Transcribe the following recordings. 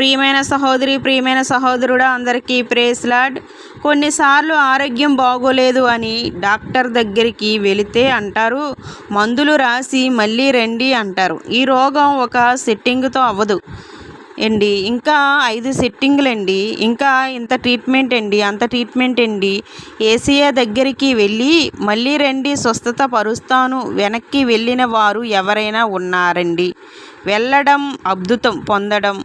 ప్రియమైన సహోదరి ప్రియమైన సహోదరుడా అందరికీ ప్రేస్ లాడ్. కొన్నిసార్లు ఆరోగ్యం బాగోలేదు అని డాక్టర్ దగ్గరికి వెళితే అంటారు మందులు రాసి మళ్ళీ రండి అంటారు. ఈ రోగం ఒక సెట్టింగ్తో అవ్వదు. అండి ఇంకా ఐదు సెట్టింగ్లండి ఇంకా ఇంత ట్రీట్మెంట్ అండి అంత ట్రీట్మెంట్ అండి ఏసీఏ దగ్గరికి వెళ్ళి మళ్ళీ రండి స్వస్థత పరుస్తాను. వెనక్కి వెళ్ళిన వారు ఎవరైనా ఉన్నారండి. వెళ్ళడం అద్భుతం పొందడం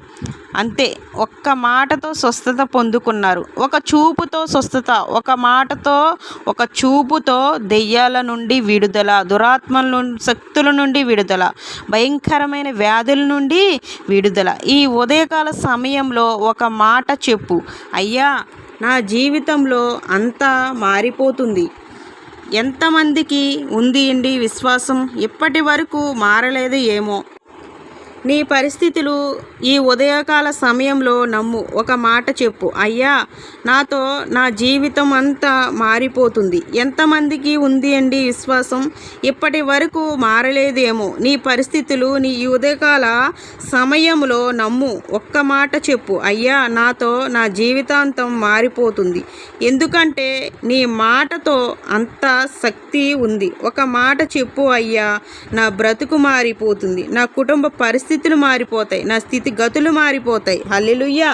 అంతే. ఒక్క మాటతో స్వస్థత పొందుకున్నారు. ఒక చూపుతో స్వస్థత ఒక మాటతో ఒక చూపుతో దెయ్యాల నుండి విడుదల దురాత్మల నుండి శక్తుల నుండి విడుదల భయంకరమైన వ్యాధుల నుండి విడుదల. ఈ ఉదయకాల సమయంలో ఒక మాట చెప్పు. అయ్యా నా జీవితంలో అంతా మారిపోతుంది. ఎంతమందికి ఉంది అండి విశ్వాసం? ఇప్పటి వరకు మారలేదు ఏమో. నీ పరిస్థితులు ఈ ఉదయకాల సమయంలో నమ్ము. ఒక మాట చెప్పు. అయ్యా నాతో నా జీవితం అంతా మారిపోతుంది. ఎంతమందికి ఉంది అండి విశ్వాసం? ఇప్పటి వరకు మారలేదేమో. నీ పరిస్థితులు నీ ఈ ఉదయకాల సమయంలో నమ్ము. ఒక్క మాట చెప్పు. అయ్యా నాతో నా జీవితాంతం మారిపోతుంది. ఎందుకంటే నీ మాటతో అంత శక్తి ఉంది. ఒక మాట చెప్పు. అయ్యా నా బ్రతుకు మారిపోతుంది. నా కుటుంబ పరిస్థితి పరిస్థితులు మారిపోతాయి. నా స్థితి గతులు మారిపోతాయి. హల్లెలుయ్యా